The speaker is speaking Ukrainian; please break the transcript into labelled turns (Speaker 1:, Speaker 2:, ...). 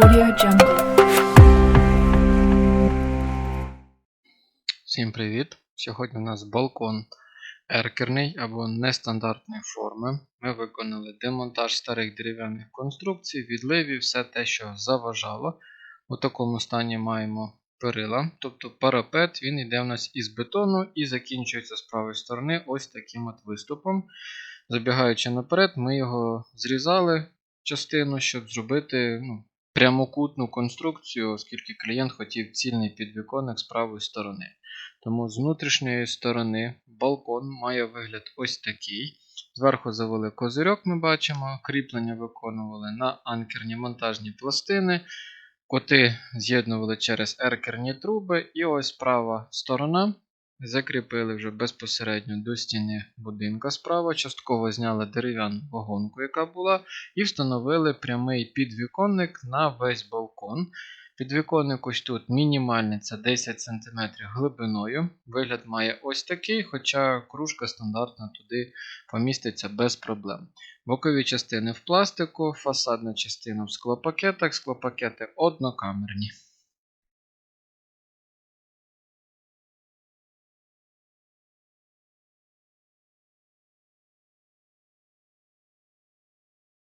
Speaker 1: Audio Jungle.
Speaker 2: Всім привіт! Сьогодні у нас балкон еркерний або нестандартної форми. Ми виконали демонтаж старих дерев'яних конструкцій, відливів, все те, що заважало. У такому стані маємо перила, тобто парапет, він йде в нас із бетону і закінчується з правої сторони ось таким от виступом. Забігаючи наперед, ми його зрізали частину, щоб зробити ну, прямокутну конструкцію, оскільки клієнт хотів цільний підвіконник з правої сторони. Тому з внутрішньої сторони балкон має вигляд ось такий. Зверху завели козирьок, ми бачимо, кріплення виконували на анкерні монтажні пластини. Коти з'єднували через еркерні труби, і ось права сторона. Закріпили вже безпосередньо до стіни будинка справа, частково зняли дерев'яну вагонку, яка була, і встановили прямий підвіконник на весь балкон. Підвіконник ось тут мінімальний, це 10 см глибиною. Вигляд має ось такий, хоча кружка стандартно туди поміститься без проблем. Бокові частини в пластику, фасадна частина в склопакетах, склопакети однокамерні.